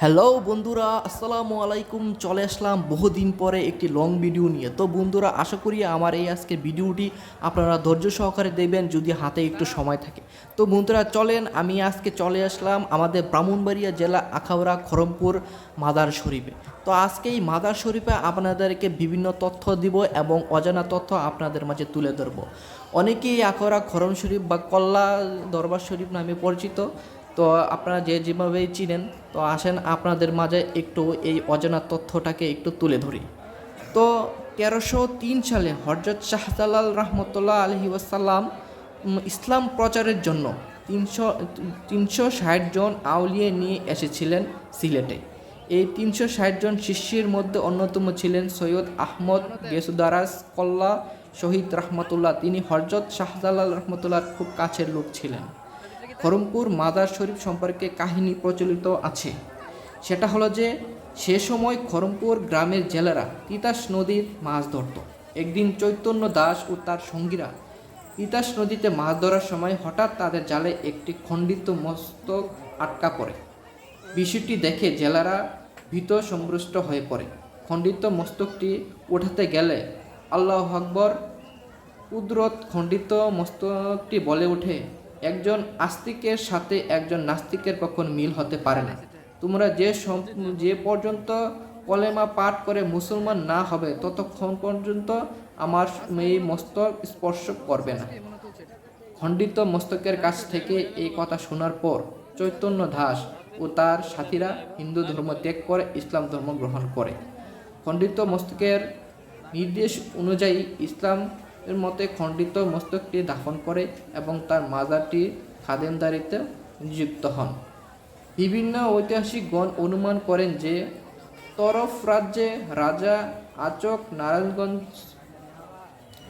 Hello বন্ধুরা, আসসালামু আলাইকুম। চলে আসলাম বহুদিন পরে একটি লং ভিডিও নিয়ে। তো বন্ধুরা, আশা করি আমার এই আজকের ভিডিওটি আপনারা ধৈর্য সহকারে দেবেন যদি হাতে একটু সময় থাকে। তো বন্ধুরা, চলেন, আমি আজকে চলে আসলাম আমাদের ব্রাহ্মণবাড়িয়া জেলা আখাউড়া খরমপুর মাদার শরীফে। তো আজকে এই মাদার শরীফে আপনাদেরকে বিভিন্ন তথ্য দিব এবং অজানা তথ্য আপনাদের মাঝে তুলে ধরবো। অনেকেই আখাউড়া খরম শরীফ বা কল্লা দরবার শরীফ নামে পরিচিত। তো আপনারা যে যেভাবেই চিনেন, তো আসেন আপনাদের মাঝে একটু এই অজানা তথ্যটাকে একটু তুলে ধরি। তো তেরোশো তিন সালে হরজত শাহজালাল রহমতুল্লাহ আলহি ওয়াসাল্লাম ইসলাম প্রচারের জন্য তিনশো তিনশো ষাট জন আউলিয়ে নিয়ে এসেছিলেন সিলেটে। এই তিনশো ষাট জন শিষ্যের মধ্যে অন্যতম ছিলেন সৈয়দ আহমদ গেসুদারাস কল্লা শহীদ রহমতুল্লাহ। তিনি হরজত শাহজালাল রহমতুল্লাহর খুব কাছের লোক ছিলেন। খরমপুর মাদার শরীফ সম্পর্কে কাহিনী প্রচলিত আছে। সেটা হলো যে, সে সময় খরমপুর গ্রামের জেলেরা তিতাস নদীর মাছ ধরত। একদিন চৈতন্য দাস ও তার সঙ্গীরা তিতাস নদীতে মাছ ধরার সময় হঠাৎ তাদের জালে একটি খণ্ডিত মস্তক আটকা পড়ে। বিষয়টি দেখে জেলারা ভীত সম্রুষ্ট হয়ে পড়ে। খণ্ডিত মস্তকটি ওঠাতে গেলে আল্লাহ আকবর, কুদরত খণ্ডিত মস্তকটি বলে ওঠে একজন আস্তিকের সাথে একজন নাস্তিকের কখন মিল হতে পারে না। তোমরা যে যে পর্যন্ত কলেমা পাঠ করে মুসলমান না হবে, ততক্ষণ পর্যন্ত আমার এই মস্তক স্পর্শ করবে না। খণ্ডিত মস্তকের কাছ থেকে এই কথা শোনার পর চৈতন্য দাস ও তার সাথীরা হিন্দু ধর্ম ত্যাগ করে, ইসলাম ধর্ম গ্রহণ করে। খণ্ডিত মস্তকের নির্দেশ অনুযায়ী ইসলাম এর মতে খণ্ডিত মস্তকটি দাফন করে এবং তার মাজারটি খাদেমদারিতে নিযুক্ত হন। বিভিন্ন ঐতিহাসিকগণ অনুমান করেন যে তরফ রাজ্যে রাজা আচক নারায়ণগঞ্জ,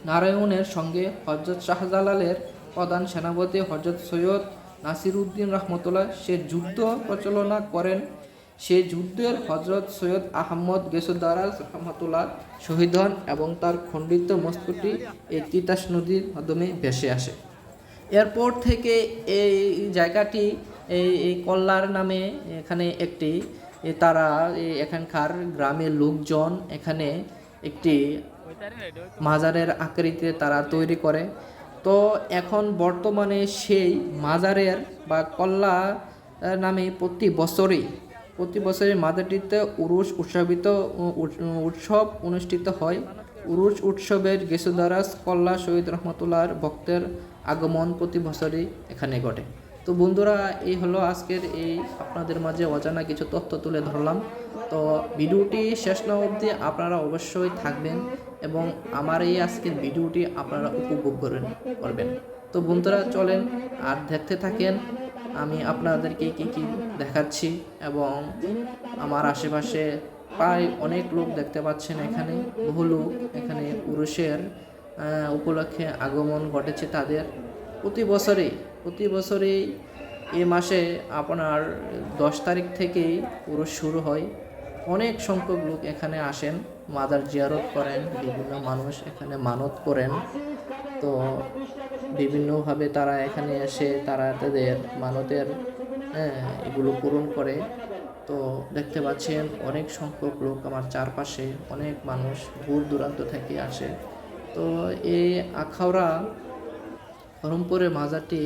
নারায়ণের সঙ্গে হজরত শাহজালালের প্রধান সেনাপতি হজরত সৈয়দ নাসিরউদ্দিন রহমতুল্লাহ সে যুদ্ধ প্রচালনা করেন সে যুদ্ধের হজরত সৈয়দ আহমদ গেসুদ্দারাজ রহমতুল্লাহ শহীদ হন এবং তার খণ্ডিত মস্তকটি এই তিতাস নদীর মাধ্যমে ভেসে আসে। এরপর থেকে এই জায়গাটি এই কল্লার নামে এখানে একটি তারা এখানকার গ্রামের লোকজন এখানে একটি মাজারের আকৃতিতে তারা তৈরি করে। তো এখন বর্তমানে সেই মাজারের বা কল্লা নামে প্রতি বছরই প্রতি বছরই মাজারটিতে উরুষ উৎসবিত উৎসব অনুষ্ঠিত হয়। উরুষ উৎসবের গেসুদারাস কল্লা শহীদ রহমতুল্লাহর ভক্তের আগমন প্রতি বছরই এখানে ঘটে। তো বন্ধুরা, এই হলো আজকের এই আপনাদের মাঝে অজানা কিছু তথ্য তুলে ধরলাম। তো ভিডিওটি শেষ না অবধি আপনারা অবশ্যই থাকবেন এবং আমার এই আজকের ভিডিওটি আপনারা উপভোগ করবেন করবেন। তো বন্ধুরা, চলেন আর দেখতে থাকেন আমি আপনাদেরকে কি কি দেখাচ্ছি এবং আমার আশেপাশে প্রায় অনেক লোক দেখতে পাচ্ছেন এখানে, বহু লোক এখানে পুরুষের উপলক্ষে আগমন ঘটেছে তাদের। প্রতি বছরেই প্রতি বছরেই এ মাসে আপনার দশ তারিখ থেকেই পুরুষ শুরু হয়। অনেক সংখ্যক লোক এখানে আসেন মাদার জিয়ারত করেন, বিভিন্ন মানুষ এখানে মানত করেন। তো বিভিন্নভাবে তারা এখানে এসে তারা তাদের মানতের হ্যাঁ, এগুলো পূরণ করে। তো দেখতে পাচ্ছেন অনেক সংখ্যক লোক আমার চারপাশে অনেক মানুষ দূর দূরান্ত থেকে আসে। তো এই আখাউড়া খরমপুরের মাজারটি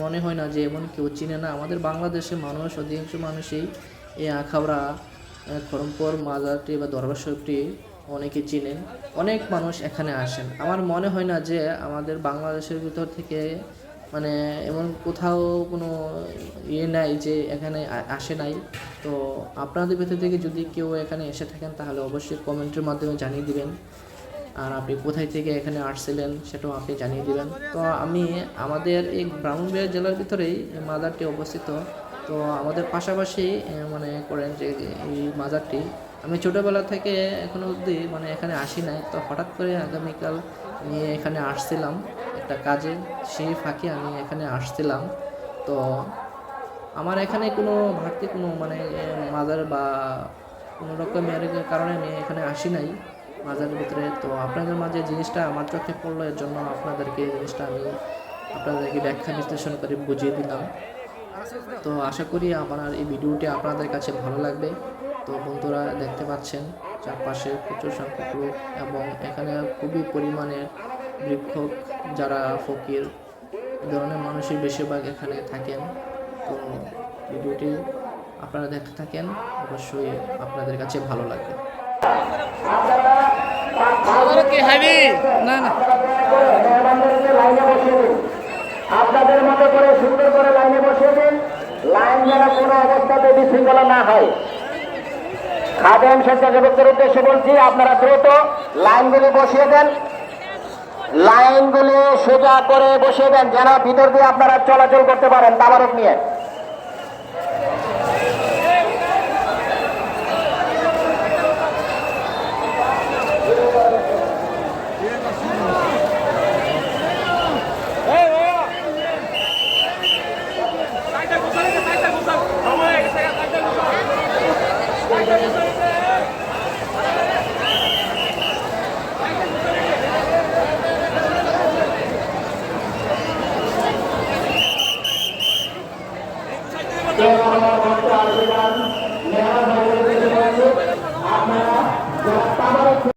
মনে হয় না যে এমন কেউ চিনে না। আমাদের বাংলাদেশের মানুষ অধিকাংশ মানুষই এই আখাউড়া খরমপুর মাজারটি বা দরবার শরীফটি অনেকে চিনেন, অনেক মানুষ এখানে আসেন। আমার মনে হয় না যে আমাদের বাংলাদেশের ভিতর থেকে মানে এমন কোথাও কোনো ইয়ে নাই যে এখানে আসে নাই। তো আপনাদের ভিতর থেকে যদি কেউ এখানে এসে থাকেন, তাহলে অবশ্যই কমেন্টের মাধ্যমে জানিয়ে দিবেন। আর আপনি কোথায় থেকে এখানে আসছিলেন, সেটাও আপনি জানিয়ে দিবেন। তো আমি আমাদের এই ব্রাহ্মণবাড়িয়া জেলার ভিতরেই মাজারটি অবস্থিত। তো আমাদের পাশাপাশি মানে করেন যে এই মাজারটি আমি ছোটোবেলা থেকে এখনও অবধি মানে এখানে আসি নাই, তো হঠাৎ করে আগামীকাল নিয়ে এখানে আসছিলাম একটা কাজে, সেই ফাঁকে আমি এখানে আসছিলাম। তো আমার এখানে কোনো ভারতী কোনো মানে মাজার বা কোনো রকমের কারণে আমি এখানে আসি নাই মাজারের ভিতরে। তো আপনাদের মাঝে জিনিসটা আমার চোখে পড়ল, এর জন্য আপনাদেরকে জিনিসটা আমি আপনাদেরকে ব্যাখ্যা বিশ্লেষণ করে বুঝিয়ে দিলাম। তো আশা করি আমার এই ভিডিওটি আপনাদের কাছে ভালো লাগবে। তো বন্ধুরা দেখতে পাচ্ছেন চারপাশে প্রচুর সংখ্যক লোক এবং এখানে খুবই পরিমাণে বৃক্ষক যারা ফকির ধরনের মানুষই বেশিরভাগ এখানে থাকেন। তো ভিডিওটি আপনারা দেখতে থাকেন অবশ্যই আপনাদের কাছে ভালো লাগবে। না না। আপনাদের মতো করে সুন্দর করে লাইনে বসিয়ে দিন। লাইন যেন কোনো অবস্থাতে বিশৃঙ্খলা না হয়। খাদেম স্বেচ্ছাসেবকদের উদ্দেশ্যে বলছি আপনারা দ্রুত লাইনগুলি বসিয়ে দেন লাইনগুলি সোজা করে বসিয়ে দেন যেন ভিতর দিয়ে আপনারা চলাচল করতে পারেন তাবারক নিয়ে